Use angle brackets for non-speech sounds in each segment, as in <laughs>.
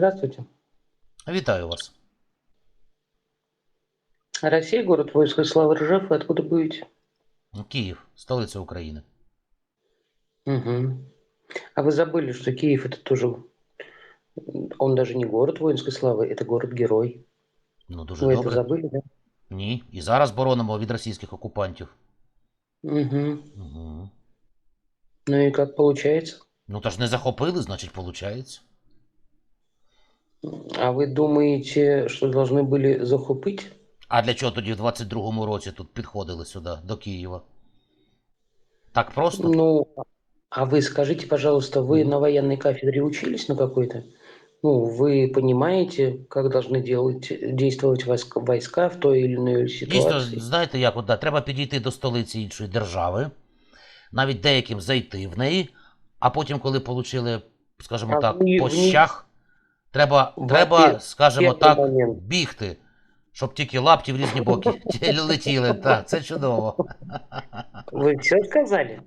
Здравствуйте. Вітаю вас. Россия, город войск и славы Ржев. Вы откуда будете? Київ, столиця України. Угу. А вы забыли, что Киев это тоже... Он даже не город воинской славы, это город-герой. Ну, дуже Вы это добре. забыли, да? Ні. І зараз боронимо від російських окупантів. Угу. Угу. Ну и как получается? Ну, та ж не захопили, значить, виходить. А вы думаете, что должны были захопить? А для чого тоді в 22-му році тут підходили сюди, до Києва? Так просто? Ну, а вы скажите, пожалуйста, вы Мгм. на военной кафедре учились на какой-то? Ну, вы понимаете, как должны делать, действовать войска, войска в той или иной Дійсно, ситуации? знаєте, як от, да, треба підійти до столиці іншої держави, навіть деяким зайти в неї, а потім, коли отримали, скажімо А так, в ній- по в ній- щах, треба, В треба, ответ- скажімо перший так, момент. бігти, щоб тільки лапті в різні боки <laughs> ті- <laughs> летіли. Так, це чудово. Вы все сказали?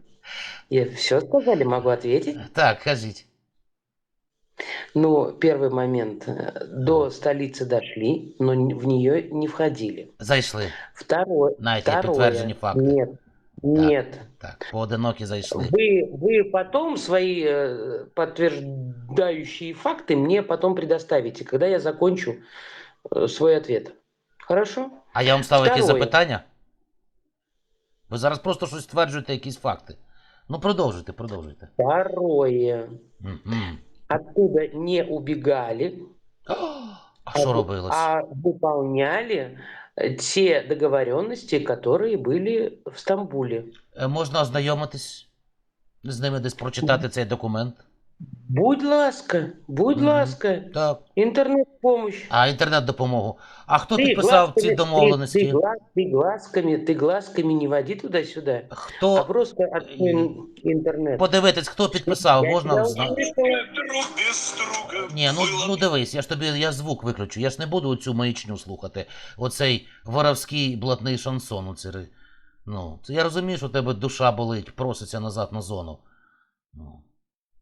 Я все сказали, могу ответить? Так, кажіть. Ну, первый момент. э, До столицы дошли, но н- в нее не входили. Зайшли. Второе. Навіть є Второе. підтверджені факти. Нет. Нет. Так, поодинокі зайшли. Вы, вы потом свои э, подтверждающие факты мне потом предоставите, когда я закончу э, свой ответ. Хорошо? А я вам ставив якісь Второе. запитання? Ви зараз просто щось стверджуєте, якісь факти. Ну, продовжуйте, продовжуйте. Второе. Мгм. Оттуда не убегали, А що робилось? а выполняли э, те договоренности, которые были в Стамбуле. Е, Можна ознайомитись з ними, десь прочитати цей документ. Будь ласка, будь Мгм. ласка, Так. интернет-помощь. А інтернет-допомогу. А хто Ты підписав глазками- ці ты- домовленості? Ты, глаз- ты глазками, ты глазками не води туда-сюда, а Хто просто открой ин- интернет. подивитись, хто підписав? Я Можна тебя взнати? услышала. Друг без друга Ні, ну, было ну дивись, я ж тобі я звук виключу. Я ж не буду оцю маячню слухати. Оцей воровський блатний шансон. Оці, ри- ну, це я розумію, що у тебе душа болить, проситься назад на зону. Ну.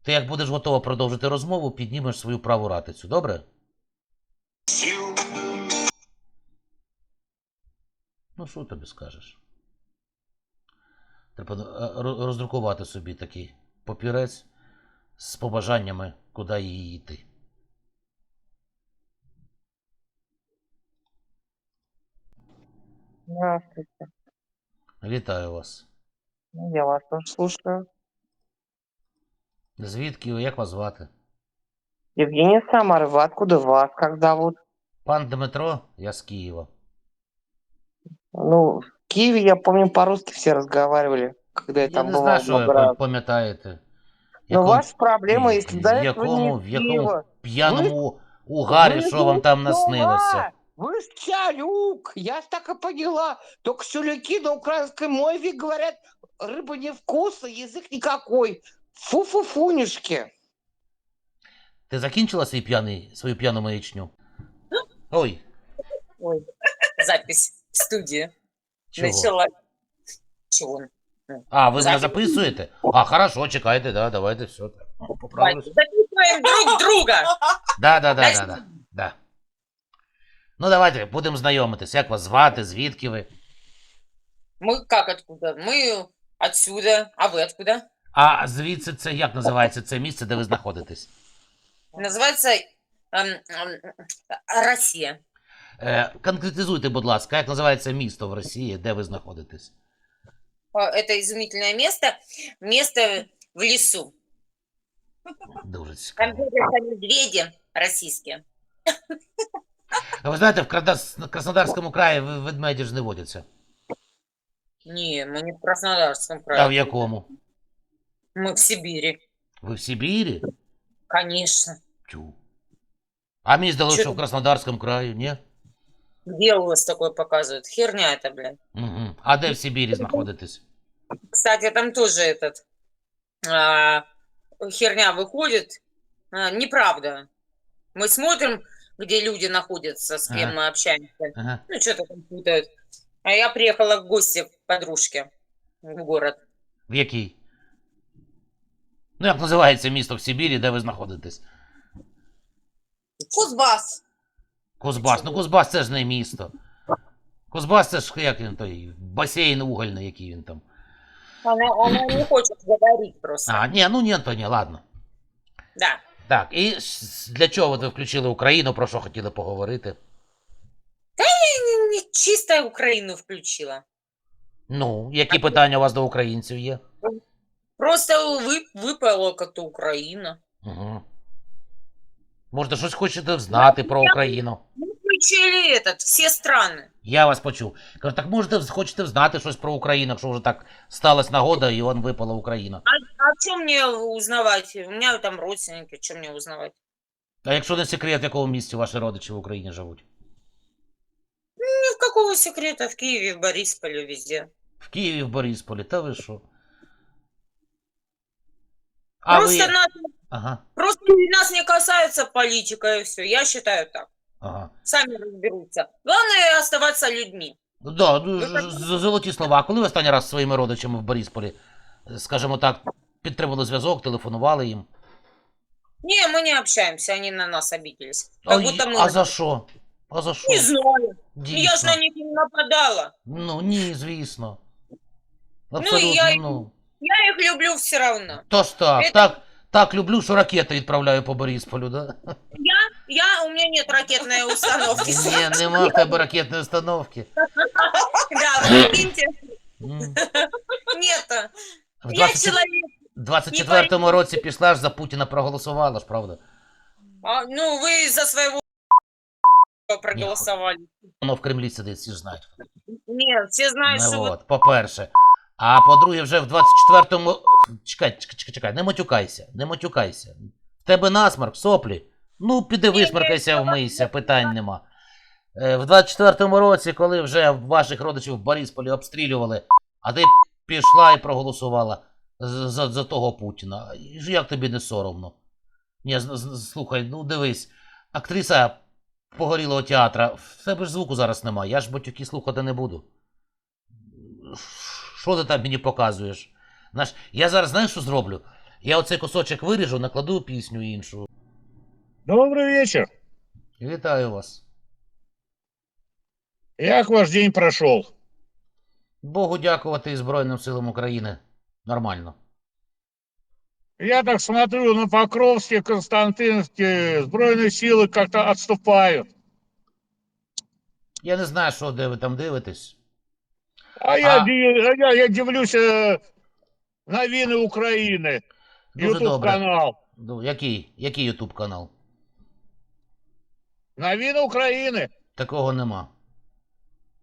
Ти як будеш готова продовжити розмову, піднімеш свою праву ратицю, добре? Ну, що тобі скажеш? Треба е, роздрукувати собі такий папірець з побажаннями, куди їй йти. Здравствуйте. Вітаю вас. Ну, Я вас тоже слушаю. Звідки ви, як вас звати? Евгения Самарова, откуда вас, как зовут? Пан Дмитро, я з Києва. Ну, в Киеве, я помню, по-русски все разговаривали, когда я, Я там не бывал знаю, що ви много раз. пам'ятаєте. В Но якому- ваша проблема, в если до этого якому, не в из якому Киева. п'яному угарі, Вы що вам там же наснилося? сюда! Вы ж Чалюк, я ж так и поняла. Только сюляки на украинской мове говорят, рыба невкусная, язык никакой. Фу-фу-фунюшки. Ти закінчила свій п'яний, свою п'яну маячню? Ой, Ой, запись в студии. чого? Начала. Чего? А, ви мене Запись. записуєте? А, хорошо, чекайте, да, давайте, все. Так. О, Давайте, Поправлюсь. Записываем друг друга. Да, да, да, Дай да, да, да. Ну, давайте, будемо знайомитись. Як вас звати, звідки ви? Мы как откуда? Мы отсюда. А вы откуда? А звідси це як називається це місце, де ви знаходитесь? Называется эм, эм, Россия. Е, конкретизуйте, будь ласка, як називається місто в Росії, де ви знаходитесь? Э, Это изумительное место. Место в лесу. Дуже Там цікаво. водятся медведи российские. А ви знаєте, в Крада- Краснодарському краї ви- ведмеді ж не водяться. Не, мы не в Краснодарском А в крае. якому? Мы в Сибири. Ви в Сибірі? Конечно. Тю. А мені здалося, Чё? що в Краснодарському краї, ні? Где у вас такое показывают? Херня это, блядь. Угу. А де в Сибірі знаходитесь? Кстати, там тоже этот а, херня выходит. А, неправда. Мы смотрим, где люди находятся, с кем Ага. мы общаемся. Ага. Ну, что-то там путают. А я приехала в гости к подружке в город. В який? Ну, як називається місто в Сибірі, де ви знаходитесь? Кузбас. Кузбас. Ну Кузбас це ж не місто. Кузбас це ж як він той басейн угольний, який він там. Она, она не хочет говорить просто. А, ні, ну ні, то ні, ладно. Да. Так, і с- для чого ви включили Україну, про що хотіли поговорити? Не- не Чисто Украину включила. Ну, які питання у вас до українців є? Просто вы, выпала как-то Украина. Угу. Може, щось хочете знати про Україну? Мы включили этот, все страны. Я вас почув. Кажу, так можете хочете знати щось про Україну, якщо вже так сталася нагода, і он випала Україна. А, а что мне узнавать? У меня там родственники, что мне узнавать? А якщо не секрет, в якому місці ваші родичі в Україні живуть? Ни в какого секрета в Киеве, в Борисполе, везде. В Києві, в Борисполі, та ви що? А просто, ви... нас, Ага, просто нас не касается политика и все. Я считаю так. ага. Сами разберутся. Главное оставаться людьми. Ну, Да, ну, з- золоті слова. Коли ви останній раз зі своїми родичами в Борисполі, е, скажімо так, підтримали зв'язок, телефонували їм? Не, мы не общаемся, они на нас обиделись. Как А, будто мы... а за що? А за що? Не знаю. Я ж Дійсно. на них не нападала. Ну, ні, звісно. Ну, я ну. Я их люблю все равно. То ж так, Это- так, так люблю, що ракети відправляю по Борисполю, да? Я, у меня нет ракетной установки. <laughs> Ні, нема в тебе ракетної установки. <laughs> Да, прикиньте, М. нет. В Я 20 человек. 24-му році пішла ж за Путіна проголосувала ж, правда? А, ну, вы за своего <laughs> проголосовали. Воно в Кремлі сидить, всі ж знають. Нет, все знают, Ну, что вы... от, по-перше. А по-друге, вже в 24-му. Чекай, чекай, чекай, не матюкайся, не матюкайся. В тебе насмарк, соплі. Ну, піди висмаркайся, вмийся, питань нема. Е, В 24-му році, коли вже ваших родичів в Борисполі обстрілювали, а ти пішла і проголосувала за, за того Путіна. Як тобі не соромно? Ні, слухай, ну дивись, актриса погорілого театра, в тебе ж звуку зараз немає, я ж батюки слухати не буду. Що ти там мені показуєш? Знаєш, я зараз знаєш, що зроблю? Я оцей кусочок виріжу, накладу пісню іншу. Добрый вечер. Вітаю вас. Як ваш день прошел? Богу дякувати і Збройним силам України. Нормально. Я так смотрю, на Покровске, Константиновке сбройные силы как-то отступают. Я не знаю, що де ви там дивитесь. А, я, А- ди- а я, я дивлюсь э, новины Украины. Дуже Ютуб добре. канал. Ну, Який? Який Ютуб канал? Новины Украины. Такого нема.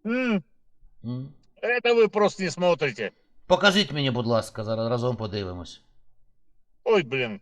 М, М? это вы просто не смотрите. Покажіть мені, будь ласка, зараз разом подивимось. Ой, блин.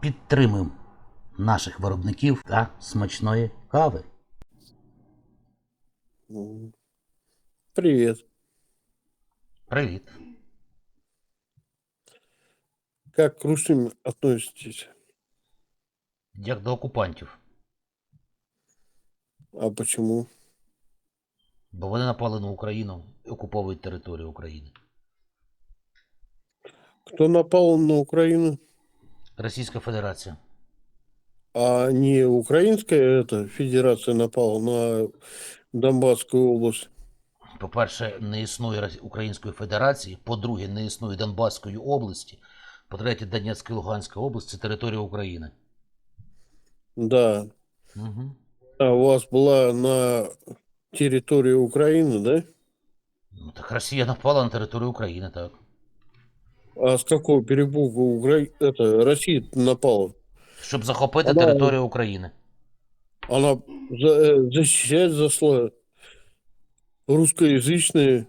Підтримуємо наших виробників та смачної кави. М. Привет. Привіт. Как к русским относитесь? Як до окупантів. А почему? Бо вони напали на Україну і окуповують територію України. Кто напал на Украину? Російська Федерація. А не украинская эта федерация напала на Донбасскую область? По-перше, не існує Рос- Української Федерації. По-друге, не існує Донбаської області. По-третє, Донецька і Луганська область це територія України. Да. Угу. А у вас была на территории Украины, да? Ну, так Росія напала на територію України, так. А с какого перепугу Укра... это, Россия напала? Щоб захопити Вона- територію України. Она за- э, защищать зашла русскоязычное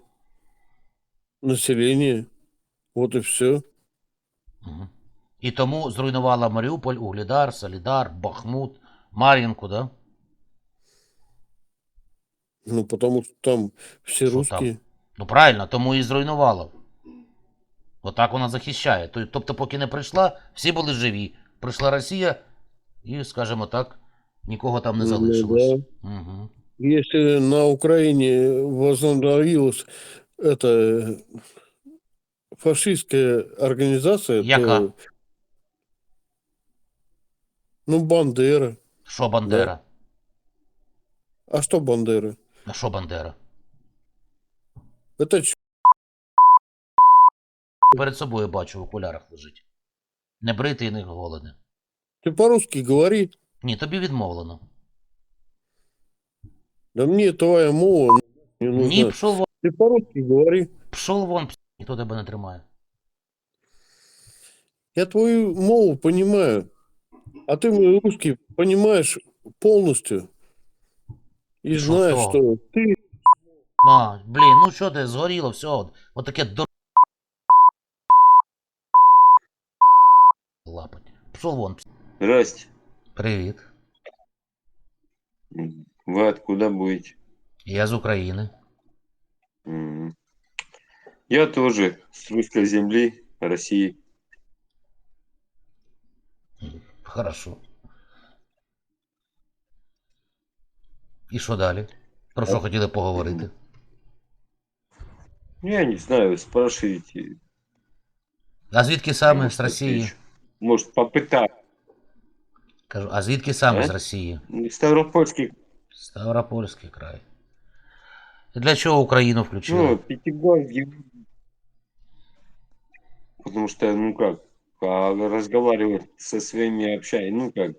население. Вот и все. Угу. І тому зруйнувала Маріуполь, Углідар, Солідар, Бахмут, Мар'їнку, да? Ну, потому что там все Что русские. Ну правильно, тому і зруйнувала. Отак вона захищає. То- Тобто, поки не прийшла, всі були живі. Прийшла Росія, і, скажімо так, нікого там не Ну, залишилось. Угу. Если на Украине возобновилась эта фашистская организация, Яка? то... Ну, Бандера. Що Бандера? А что Бандера? А що Бандера? Это Перед собою бачу в окулярах лежить. Не бритий, і не голодний. ты по-русски говори. Ні, тобі відмовлено. Да мне твоя мова не нужна. Ні, пшов вон, Ты по-русски говори. пшов вон, пс, ніхто тебе не тримає. Я твою мову понимаю. А ты мой русский понимаешь полностью. И Шо знаешь, то? что ты А, блін, ну що ти, згоріло, все. От, от таке до... Лапать. Пшов вон. Здрасте. Привіт. Вы откуда будете? Я з України. М. Я тоже с русской земли, России. Хорошо. І що далі? Про що хотіли поговорити? Я не знаю, спрашивайте. А звідки саме з Росії? Может, попытать. Кажу, а звідки саме Е? з Росії? Ставропольский, Ставропольський край. І для чого Україну включили? ну, Пятигорский. Потому что, ну как, а разговаривать со своими общаясь, ну как,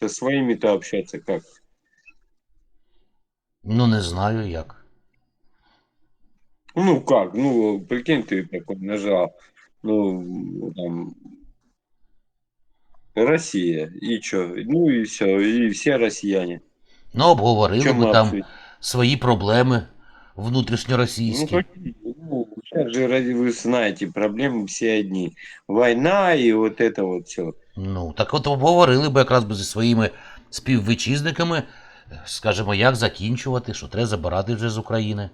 со своими-то общаться как? Ну, не знаю як. Ну как, ну, прикинь, ты такой нажал, ну, там, Россия, и чё, ну и все, и все россияне. Ну, обговорили Чем ми мы там обсудим? свої проблеми Ну, внутрішньоросійські. какие? Ну, сейчас же, ради- вы знаете, проблемы все одни. Война и вот это вот все. Ну, так от обговорили б якраз би зі своїми співвітчизниками, скажімо, як закінчувати, що треба забирати вже з України.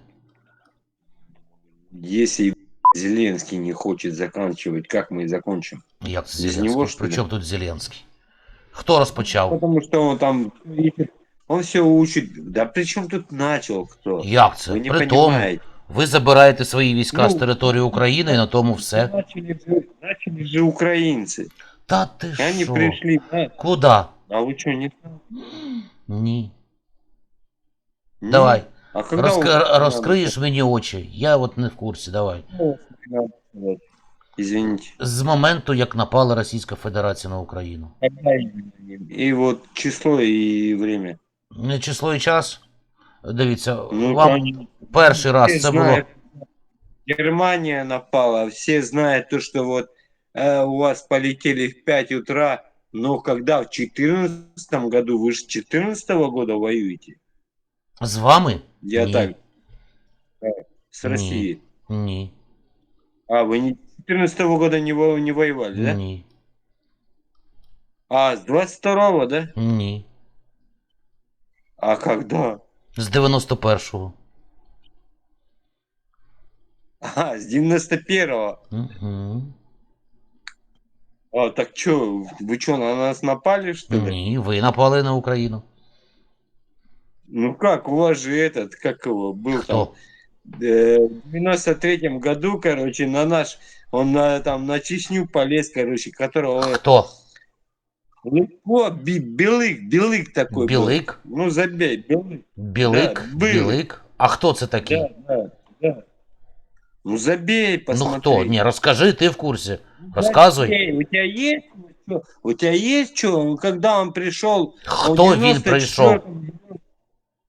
Если Зеленский не хочет заканчивать, как мы закончим? Як з Без Зеленським? нього, що При ли? чому тут Зеленський? Хто розпочав? Потому что он там, он все учит. Да при чем тут начал кто? Як це? Вы не При тому, понимаете. ви забираєте свої війська з Ну, території України і на тому все. Начали же, начали же украинцы. Та ти И они що? пришли. А, Куди? а вы что, не Ні. М? Давай, А когда розк- вы- розкриєш мені очі. Я от не в курсі, давай. Вот. Извините. З моменту, як напала Російська Федерація на Україну. Когда именно? И вот число и время. Не число і час. Дивіться, Ну, вам конечно. перший раз Все це було. знают, Германия напала, все знают то, что вот э, у вас полетели в 5 утра, но когда в 2014 году, вы же с 2014 года воюете, З вами? я Не. так, с Не. Россией. Ні. А, вы не 2014 года не, во- не воевали, да? Ні. А, с 22-го, да? Ні. А когда? З 91-го. А, с 91-го. Угу. А, так что, вы что, на нас напали, что ли? Ні, ви напали на Україну. Ну как, у вас же этот, как его, был там, Хто? э, в 93-м году, короче, на наш, он на, там на Чечню полез, короче, которого, Хто? легко, Би- Белык, Белык такой был. Білик? Ну, забей, Белык, Білик? Да, был. Білик? А хто це такий? да, да, да. Ну, забей, ну посмотри. хто? Ні, розкажи, ти в курсі. Розказуй. Забей, у тебя есть, что? у тебя есть что, когда он пришел, Хто в він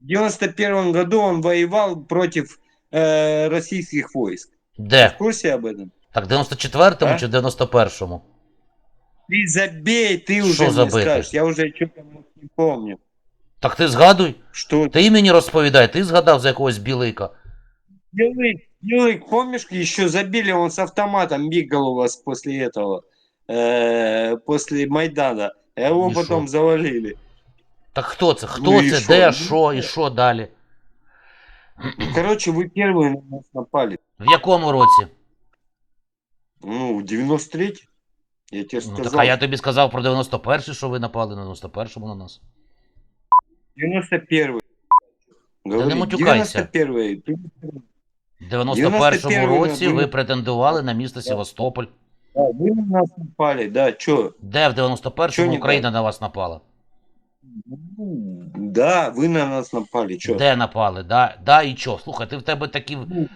прийшов? 91 году он воевал против э, российских войск. Ты Де? в курсе об этом? Так в 94-му А? чи в 91-му? Ты забей, ты Что уже мне забыть? скажешь. Я уже что-то не помню. Так ти згадуй. Что Ти мені розповідай, ти згадав за якогось білика. Белык, Белык, помнишь, еще забили, он с автоматом бегал у вас после этого. э, после Майдана. А Его И потом шо? завалили. Так хто це? Хто Ну і це? що? Де, Ну, що і що далі? Короче, вы первые на нас напали. В якому році? Ну, в 93 Я тебе Ну, сказал. так, а я тобі сказав про 91-й, що ви напали на 91-му на нас. 91 не Говори, матюкайся. 91 Ты- В 91-му 91-й році ви- ви претендували на місто Севастополь. Да, вы на нас напали, да, чё? Де в Чого 91-му не Україна на вас напала? Да, вы на нас напали, чё? Де напали? Да, да і чо? Слухай, ти в тебе такий Ну.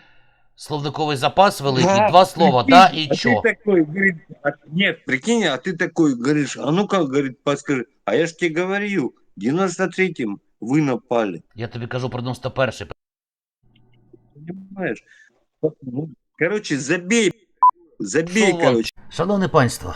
словниковий запас великий, Да, два слова, прикинь, да і а чо. Ты такой, говорит, а- нет, прикинь, а ты такой говоришь, а ну-ка, говорит, подскажи. А я ж тебе говорил, в 93-м вы напали, Я тобі кажу про 91-й. понимаешь? Ну, Короче, забей, забей, Що короче. Шановне панство,